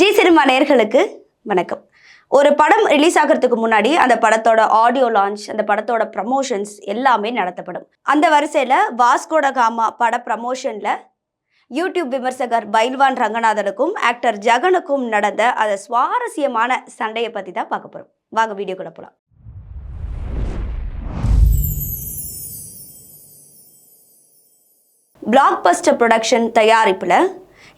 G cinema நேர்களுக்கு வணக்கம். ஒரு படம் ரிலீஸ் ஆகிறதுக்கு முன்னாடி அந்த படத்தோட ஆடியோ லான்ச் அந்த படத்தோட ப்ரமோஷன்ஸ் எல்லாமே நடத்தப்படும். அந்த வரிசையில் வாஸ்கோட காமா பட ப்ரமோஷனில் யூடியூப் விமர்சகர் பைல்வான் ரங்கநாதனுக்கும் ஆக்டர் ஜெகனுக்கும் நடந்த அந்த சுவாரஸ்யமான சண்டையை பற்றி தான் பார்க்க போகிறோம் வாங்க வீடியோ கூட போகலாம் பிளாக் பஸ்டர் ப்ரொடக்ஷன் தயாரிப்பில்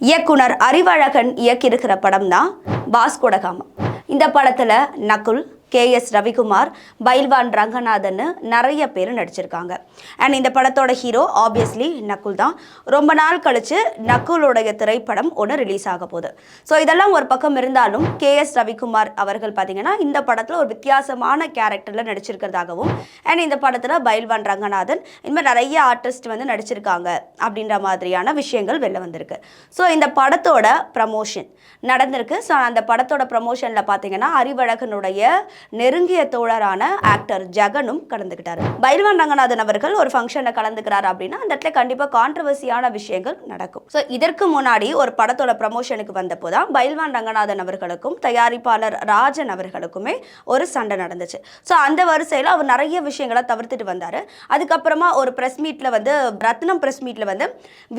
இயக்குனர் அறிவழகன் இயக்கியிருக்கிற படம் தான் பாஸ்கோடகாமா இந்த படத்தில் நகுல் கே எஸ் ரவிக்குமார் பைல்வான் ரங்கநாதன் நிறைய பேர் நடிச்சிருக்காங்க. அண்ட் இந்த படத்தோட ஹீரோ ஆப்வியஸ்லி நக்குல் தான். ரொம்ப நாள் கழிச்சு நக்குலுடைய திரைப்படம் ஒன்று ரிலீஸ் ஆக போகுது. ஸோ இதெல்லாம் ஒரு பக்கம் இருந்தாலும் கே எஸ் ரவிக்குமார் அவர்கள் பார்த்தீங்கன்னா இந்த படத்தில் ஒரு வித்தியாசமான கேரக்டரில் நடிச்சிருக்கிறதாகவும் அண்ட் இந்த படத்தில் பைல்வான் ரங்கநாதன் இந்த மாதிரி நிறைய ஆர்டிஸ்ட் வந்து நடிச்சிருக்காங்க அப்படின்ற மாதிரியான விஷயங்கள் வெளில வந்திருக்கு. ஸோ இந்த படத்தோட ப்ரமோஷன் நடந்திருக்கு. ஸோ அந்த படத்தோட ப்ரமோஷனில் பார்த்தீங்கன்னா அறிவழகனுடைய நெருங்கிய தோழரான ஆக்டர் ஜெகனும் கலந்துக்கிட்டாரு பைல்வான் ரங்கநாதன் அவர்கள் ஒரு ஃபங்க்ஷனில் கலந்துக்கிறாரு அப்படின்னா அந்த இடத்துல கண்டிப்பாக கான்ட்ரவர்சியான விஷயங்கள் நடக்கும். ஸோ இதற்கு முன்னாடி ஒரு படத்தோட ப்ரமோஷனுக்கு வந்தப்போ தான் பைல்வான் ரங்கநாதன் அவர்களுக்கும் தயாரிப்பாளர் ராஜன் அவர்களுக்குமே ஒரு சண்டை நடந்துச்சு. ஸோ அந்த வரிசையில் அவர் நிறைய விஷயங்களை தவிர்த்துட்டு வந்தார். அதுக்கப்புறமா ஒரு ப்ரெஸ் மீட்டில் வந்து ரத்னம் ப்ரெஸ் மீட்டில் வந்து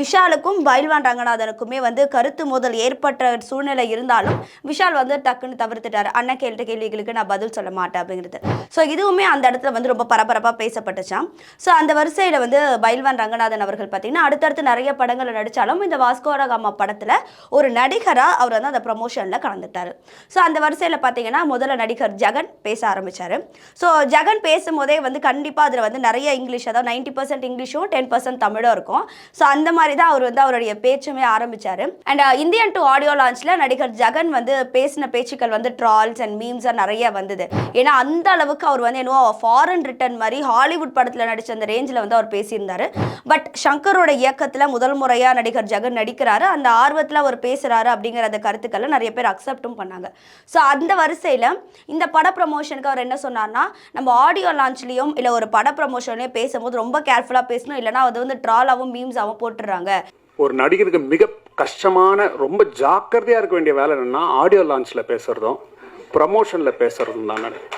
விஷாலுக்கும் பைல்வான் ரங்கநாதனுக்குமே வந்து கருத்து மோதல் ஏற்பட்ட சூழ்நிலை இருந்தாலும் விஷால் வந்து டக்குன்னு தவிர்த்துட்டார். அண்ணன் கேள்வி கேள்விகளுக்கு நான் பதில் சொல்ல மாட்டேன் அப்படிங்கிறது. ஸோ இதுவுமே அந்த இடத்துல வந்து ரொம்ப பரபரப்பாக பேசப்பட்டுச்சாம். ஸோ அந்த வரிசையில் வந்து பைல்வான் ரங்கநாதன் அவர்கள் பார்த்தீங்கன்னா அடுத்தடுத்து நிறைய படங்களை நடித்தாலும் இந்த வாஸ்கோரகாமா படத்தில் ஒரு நடிகராக அவர் வந்து அந்த ப்ரொமோஷனில் கலந்துட்டார். ஸோ அந்த வரிசையில் பார்த்தீங்கன்னா முதல்ல நடிகர் ஜெகன் பேச ஆரம்பித்தார் ஸோ ஜெகன் பேசும்போதே வந்து கண்டிப்பாக அதில் வந்து நிறைய இங்கிலீஷ் அதாவது நைன்டி பர்சன்ட் இங்கிலீஷும் டென் பர்சன்ட் தமிழும் இருக்கும். ஸோ அந்த மாதிரி தான் அவர் வந்து அவருடைய பேச்சுமே ஆரம்பித்தார் அண்ட் இந்தியன் டு ஆடியோ லான்ச்சில் நடிகர் ஜெகன் வந்து பேசின பேச்சுக்கள் வந்து ட்ரால்ஸ் அண்ட் மீம்ஸாக நிறைய வந்து இருந்தது. ஏன்னா அந்த அளவுக்கு அவர் வந்து என்னவோ ஃபாரின் ரிட்டர்ன் மாதிரி ஹாலிவுட் படத்தில் நடித்த அந்த ரேஞ்சில் வந்து அவர் பேசியிருந்தார். பட் சங்கரோட இயக்கத்தில் முதல் முறையாக நடிகர் ஜெகன் நடிக்கிறாரு. அந்த ஆர்வத்தில் அவர் பேசுகிறாரு அப்படிங்கிற அந்த கருத்துக்களை நிறைய பேர் அக்செப்டும் பண்ணாங்க. ஸோ அந்த வரிசையில் இந்த பட ப்ரமோஷனுக்கு அவர் என்ன சொன்னார்னா நம்ம ஆடியோ லான்ச்லேயும் இல்லை ஒரு பட ப்ரமோஷன்லேயும் பேசும்போது ரொம்ப கேர்ஃபுல்லாக பேசணும். இல்லைனா அது வந்து ட்ராலாகவும் மீம்ஸாகவும் போட்டுடுறாங்க ஒரு நடிகருக்கு மிக கஷ்டமான ரொம்ப ஜாக்கிரதையாக இருக்க வேண்டிய வேலை என்னன்னா ஆடியோ லான்ச்சில் பேசுகிறதும் ப்ரமோஷனில் பேசுகிறதுன்னு தான் நினைக்கிறேன்.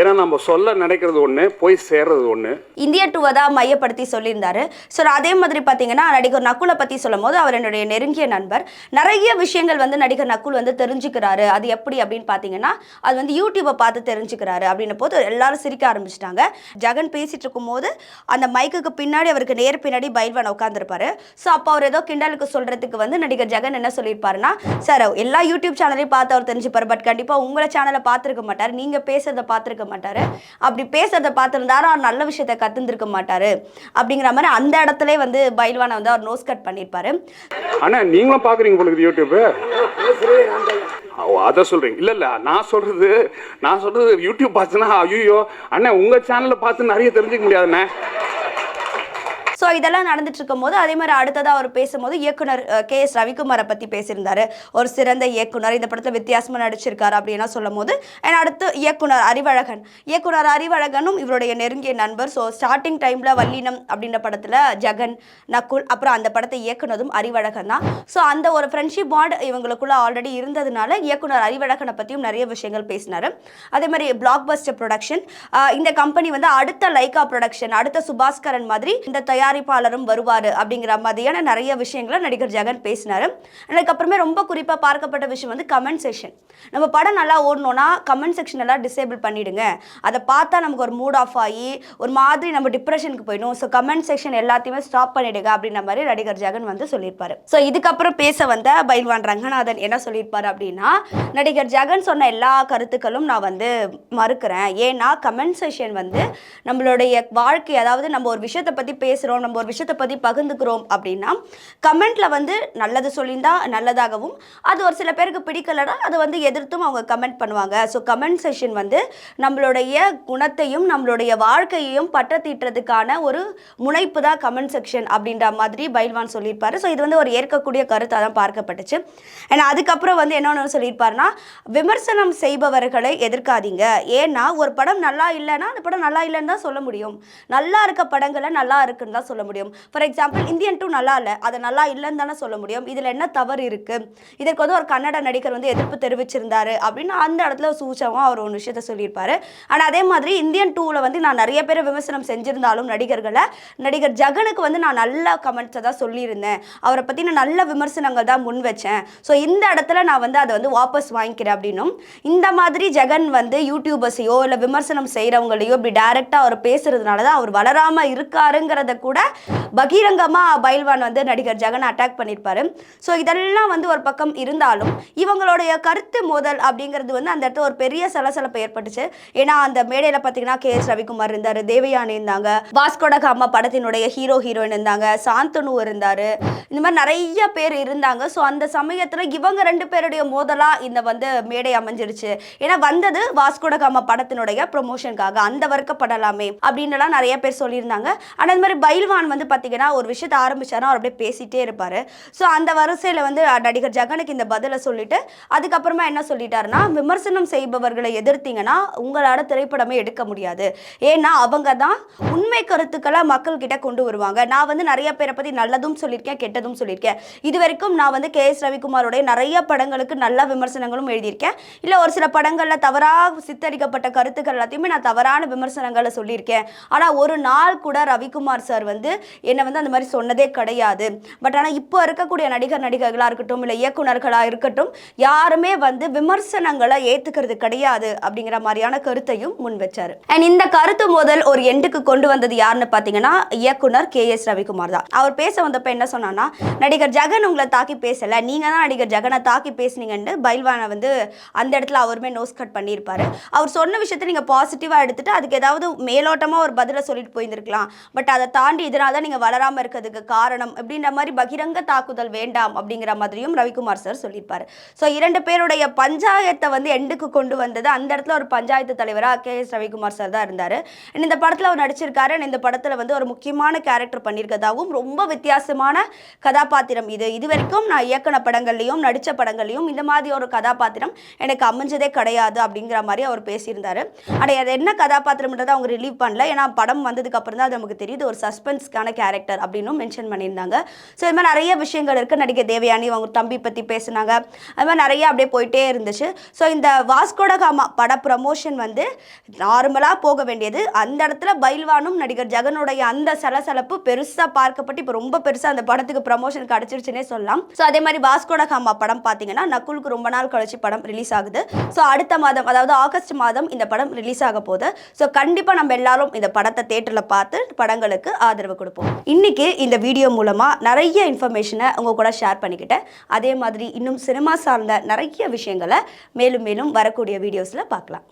ஏன்னா நம்ம சொல்ல நினைக்கிறது ஒன்று போய் சேர்றது ஒன்று இந்திய டூவை தான் மையப்படுத்தி சொல்லியிருந்தாரு. ஸோ அதே மாதிரி பார்த்தீங்கன்னா நடிகர் நக்குலை பற்றி சொல்லும் போது அவர் என்னுடைய நெருங்கிய நண்பர். நிறைய விஷயங்கள் வந்து நடிகர் நக்குல் வந்து தெரிஞ்சுக்கிறாரு. அது எப்படி அப்படின்னு பார்த்தீங்கன்னா அது வந்து யூடியூப்பை பார்த்து தெரிஞ்சுக்கிறாரு அப்படின்ன போது எல்லாரும் சிரிக்க ஆரம்பிச்சிட்டாங்க. ஜெகன் பேசிட்டு இருக்கும்போது அந்த மைக்குக்கு பின்னாடி அவருக்கு நேர் பின்னாடி பைல்வான் உட்காந்துருப்பாரு ஸோ அப்போ அவர் ஏதோ கிண்டலுக்கு சொல்கிறதுக்கு வந்து நடிகர் ஜெகன் என்ன சொல்லியிருப்பாருன்னா சார் எல்லா யூடியூப் சேனலையும் பார்த்து அவர் தெரிஞ்சுப்பார். பட் கண்டிப்பாக உங்களை சேனலை பார்த்துருக்க மாட்டார். நீங்கள் பேசுறதை பார்த்துருக்க மாட்டார். அப்படி பேசுறதை பார்த்துருந்தாரு அவர் நல்ல விஷயத்தை கற்றுந்திருக்க மாட்டார். அப்படிங்கிற மாதிரி அந்த இடத்துல வந்து பைல்வானை வந்து அவர் நோஸ் கட் பண்ணியிருப்பாரு அண்ணா நீங்களும் பார்க்குறீங்க உங்களுக்கு யூடியூப் ஓ அதை சொல்றீங்க. இல்ல இல்ல நான் சொல்றது நான் சொல்றது யூடியூப் பார்த்துன்னா ஐயோ அண்ணா உங்க சேனல்ல பார்த்து நிறைய தெரிஞ்சுக்க முடியாதுண்ணே. ஸோ இதெல்லாம் நடந்துட்டு இருக்கும்போது அதே மாதிரி அடுத்ததாக அவர் பேசும்போது இயக்குனர் கே எஸ் ரவிக்குமாரை பற்றி பேசியிருந்தார். ஒரு சிறந்த இயக்குனர் இந்த படத்தில் வித்தியாசமாக நடிச்சிருக்காரு அப்படின்னா சொல்லும் போது and அடுத்து இயக்குனர் அறிவழகன். இயக்குனர் அறிவழகனும் இவருடைய நெருங்கிய நண்பர். ஸோ ஸ்டார்டிங் டைமில் வல்லினம் அப்படின்ற படத்தில் ஜெகன் நக்குல் அப்புறம் அந்த படத்தை இயக்குனதும் அறிவழகன் தான். ஸோ அந்த ஒரு ஃப்ரெண்ட்ஷிப் பாண்ட் இவங்களுக்குள்ள ஆல்ரெடி இருந்ததுனால இயக்குனர் அறிவழகனை பற்றியும் நிறைய விஷயங்கள் பேசினார். அதே மாதிரி பிளாக் பஸ்டர் ப்ரொடக்ஷன் இந்த கம்பெனி வந்து அடுத்த லைகா ப்ரொடக்ஷன் அடுத்த சுபாஸ்கரன் மாதிரி இந்த தயார் தயாரிப்பாளரும் வருவார் அப்படிங்கிற மாதிரியான நிறைய விஷயங்களை நடிகர் ஜெகன் பேசினார். அதுக்கப்புறமே ரொம்ப குறிப்பாக பார்க்கப்பட்ட விஷயம் வந்து கமெண்ட் செக்ஷன் நம்ம படம் நல்லா ஓடணும்னா கமெண்ட் செக்ஷன் எல்லாம் டிசேபிள் பண்ணிடுங்க. அதை பார்த்தா நமக்கு ஒரு மூட் ஆஃப் ஆகி ஒரு மாதிரி நம்ம டிப்ரெஷனுக்கு போயிடும் ஸோ கமெண்ட் செக்ஷன் எல்லாத்தையுமே ஸ்டாப் பண்ணிடுங்க அப்படின்ற மாதிரி நடிகர் ஜெகன் வந்து சொல்லியிருப்பாரு. ஸோ இதுக்கப்புறம் பேச வந்த பைல்வான் ரங்கநாதன் என்ன சொல்லியிருப்பாரு அப்படின்னா நடிகர் ஜெகன் சொன்ன எல்லா கருத்துக்களும் நான் வந்து மறுக்கிறேன். ஏன்னா கமெண்ட் செக்ஷன் வந்து நம்மளுடைய வாழ்க்கை அதாவது நம்ம ஒரு விஷயத்தை பற்றி பேசுகிறோம் நம்ம ஒரு விஷயத்தை பற்றி பகிர்ந்துக்கிறோம் அப்படின்னா கமெண்ட்ல வந்து நல்லது சொல்லியிருந்தா நல்லதாகவும் அது ஒரு சில பேருக்கு பிடிக்கலனா அதை வந்து எதிர்த்தும் அவங்க கமெண்ட் பண்ணுவாங்க. ஸோ கமெண்ட் செஷன் வந்து நம்மளுடைய குணத்தையும் நம்மளுடைய வாழ்க்கையையும் பற்ற தீட்டுறதுக்கான ஒரு முனைப்பு தான் கமெண்ட் செக்ஷன் அப்படின்ற மாதிரி பைல்வான் சொல்லியிருப்பாரு. ஸோ இது வந்து ஒரு ஏற்கக்கூடிய கருத்தாக தான் பார்க்கப்பட்டுச்சு. அண்ட் அதுக்கப்புறம் வந்து என்னென்னு சொல்லியிருப்பாருன்னா விமர்சனம் செய்பவர்களை எதிர்க்காதீங்க. ஏன்னா ஒரு படம் நல்லா இல்லைன்னா அந்த படம் நல்லா இல்லைன்னு தான் சொல்ல முடியும். நல்லா இருக்க படங்களை நல்லா இருக்குன்னு தான் சொல்ல முடியும். ஃபார் எக்ஸாம்பிள் இந்தியன் டூ நல்லா இல்லை. அது நல்லா இல்லைன்னு தானே சொல்ல முடியும். இதில் என்ன தவறு இருக்குது இதற்கு வந்து ஒரு கன்னட நடிகர் வந்து எதிர்ப்பு தெரிவிச்சிருந்தாரு அப்படின்னு அந்த இடத்துல சூச்சமாக அவர் ஒரு விஷயத்த சொல்லியிருப்பாரு. ஆனால் அதே மாதிரி இந்தியன் டூவில் வந்து நான் நிறைய பேர் விமர்சனம் செஞ்சிருந்தாலும் நடிகர்களை நடிகர் ஜெகனுக்கு வந்து நான் நல்ல கமெண்ட்ஸை தான் சொல்லியிருந்தேன். அவரை பற்றி நான் நல்ல விமர்சனங்கள் தான் முன் வச்சேன். ஸோ இந்த இடத்துல நான் வந்து அதை வந்து வாபஸ் வாங்கிக்கிறேன் அப்படின்னும். இந்த மாதிரி ஜெகன் வந்து யூடியூபர்ஸையோ இல்லை விமர்சனம் செய்கிறவங்களையோ இப்படி டைரெக்டாக அவர் பேசுறதுனால தான் அவர் வளராமல் இருக்காருங்கிறத கூட பகிரங்கமாக பைல்வான் வந்து நடிகர் ஜெகன் அட்டாக் பண்ணியிருப்பார் ஸோ இதெல்லாம் வந்து ஒரு பக்கம் இருந்தாலும் இவங்களுடைய கருத்து மோதல் அப்படிங்கிறது வந்து அந்த இடத்துல ஒரு பெரிய சலசலப்பு ஏற்பட்டுச்சு. ஏன்னா அந்த மேடையில் பார்த்தீங்கன்னா கே எஸ் ரவிக்குமார் இருந்தார் தேவயானி இருந்தாங்க வாஸ்கோடகாமா படத்தினுடைய ஹீரோ ஹீரோயின் இருந்தாங்க சாந்தனு இருந்தார். இந்த மாதிரி நிறைய பேர் இருந்தாங்க. ஸோ அந்த சமயத்தில் இவங்க ரெண்டு பேருடைய மோதலாக இந்த வந்து மேடை அமைஞ்சிருச்சு. ஏன்னா வந்தது வாஸ்கோடகாமா படத்தினுடைய ப்ரொமோஷனுக்காக அந்த வர்க்கப்படலாமே அப்படின்னுலாம் நிறைய பேர் சொல்லியிருந்தாங்க. ஆனால் இந்த மாதிரி பைல்வான் வந்து பார்த்தீங்கன்னா ஒரு விஷயத்தை ஆரம்பிச்சாருன்னா அவர் அப்படியே பேசிட்டே இருப்பார். ஸோ அந்த வரிசையில் வந்து நடிகர் ஜெகனுக்கு இந்த பதிலை சொல்லிட்டு அதுக்கப்புறமா என்ன சொல்லிட்டாருன்னா விமர்சனம் செய்பவர்களை எதிர்த்தீங்கன்னா உங்களால் திரைப்படமே எடுக்க முடியாது. ஏன்னா அவங்க தான் உண்மை கருத்துக்களை மக்கள்கிட்ட கொண்டு வருவாங்க. நான் வந்து நிறைய பேரை பற்றி நல்லதும் சொல்லியிருக்கேன் கெட்டதும் சொல்லியிருக்கேன். இது வரைக்கும் நான் வந்து கே எஸ் ரவிக்குமாரோடைய நிறைய படங்களுக்கு நல்ல விமர்சனங்களும் எழுதியிருக்கேன். இல்லை ஒரு சில படங்களில் தவறாக சித்தரிக்கப்பட்ட கருத்துக்கள் எல்லாத்தையுமே நான் தவறான விமர்சனங்களை சொல்லியிருக்கேன். ஆனால் ஒரு நாள் கூட ரவிக்குமார் சார் வந்து என்னை வந்து அந்த மாதிரி சொன்னதே கிடையாது. பட் ஆனால் இப்போ இருக்கக்கூடிய நடிகர் நடிகர்களாக இருக்கட்டும் இல்லை இயக்குனர்களாக இருக்கட்டும் யாருமே வந்து விமர்சனங்களை ஏற்றுக்கிறது கிடையாது அப்படிங்கிற மாதிரியான கருத்தையும் முன் வச்சார். அண்ட் இந்த கருத்து முதல் ஒரு எண்டுக்கு கொண்டு வந்தது யாருன்னு பார்த்தீங்கன்னா இயக்குனர் கே எஸ் ரவிக்குமார் தான். அவர் பேச வந்தப்ப என்ன சொன்னான்னா நடிகர் ஜெகன் உங்களை தாக்கி பேசல. நீங்க தான் நடிகர் ஜெகனை தாக்கி பேசுனீங்கன்னு பைல்வானை வந்து அந்த இடத்துல அவருமே நோஸ் கட் பண்ணியிருப்பாரு. அவர் சொன்ன விஷயத்தை நீங்க பாசிட்டிவா எடுத்துட்டு அதுக்கு ஏதாவது மேலோட்டமா ஒரு பதிலை சொல்லிட்டு போயிருந்திருக்கலாம். பட் அதை தாண்டி இதனால தான் நீங்க வளராம இருக்கிறதுக்கு காரணம் அப்படின்ற மாதிரி பகிரங்க தாக்குதல் வேண்டாம் அப்படிங்கிற மாதிரியும் ரவிக்குமார் சார் சொல்லியிருப்பாரு. ஸோ இரண்டு பேருடைய பஞ்சாயத்தை வந்து எண்டுக்கு கொண்டு வந்தது அந்த இடத்துல ஒரு பஞ்சாயத்து தலைவராக கே எஸ் ரவிக்குமார் சார் தான் இருந்தார். இந்த படத்தில் அவர் நடிச்சிருக்காரு. இந்த படத்தில் வந்து ஒரு முக்கியமான கேரக்டர் பண்ணியிருக்கதாகவும் ரொம்ப வித்தியாசமான கதாபாத்திரம் இது. இது வரைக்கும் நான் இயக்குன படங்கள்லையும் நடித்த படங்கள்லையும் இந்த மாதிரி ஒரு கதாபாத்திரம் எனக்கு அமைஞ்சதே கிடையாது அப்படிங்கிற மாதிரி அவர் பேசியிருந்தார். ஆனால் அது என்ன கதாபாத்திரம்ன்றதை அவங்க ரிலீவ் பண்ணல. ஏன்னா படம் வந்ததுக்கு அப்புறம் தான் அது நமக்கு தெரியுது. ஒரு சஸ்பென்ஸ்க்கான கேரக்டர் அப்படின்னு மென்ஷன் பண்ணியிருந்தாங்க. ஸோ இது மாதிரி நிறைய விஷயங்கள் இருக்குது நடிகை தேவயானி அவங்க தம்பி பற்றி பேசுனாங்க. அது மாதிரி நிறைய அப்படியே போயிட்டே இருந்துச்சு. ஸோ இந்த வாஸ்கோடகாமா பட ப்ரமோஷன் வந்து நார்மலாக போக வேண்டியது. அந்த இடத்துல பைல்வானும் நடிகர் ஜெகனுடைய அந்த சலசலப்பு பெருசாக பார்க்கப்பட்டு இப்போ ரொம்ப பெருசாக அந்த படத்துக்கு ப்ரமோஷன் கிடச்சிருச்சுன்னே சொல்லலாம். ஸோ அதே மாதிரி வாஸ்கோடகாமா படம் பார்த்தீங்கன்னா நக்குலுக்கு ரொம்ப நாள் கழிச்சு படம் ரிலீஸ் ஆகுது. ஸோ அடுத்த மாதம் அதாவது ஆகஸ்ட் மாதம் இந்த படம் ரிலீஸ் ஆக போகுது. ஸோ கண்டிப்பாக நம்ம எல்லாரும் இந்த படத்தை தேட்டரில் பார்த்து படங்களுக்கு ஆதரவு கொடுப்போம். இன்னைக்கு இந்த வீடியோ மூலமாக நிறைய இன்ஃபர்மேஷனை உங்க கூட ஷேர் பண்ணிக்கிட்டேன். அதே மாதிரி இன்னும் சினிமா சார்ந்த நிறைய விஷயங்களை மேலும் மேலும் வரக்கூடிய வீடியோஸில் பார்க்கலாம்.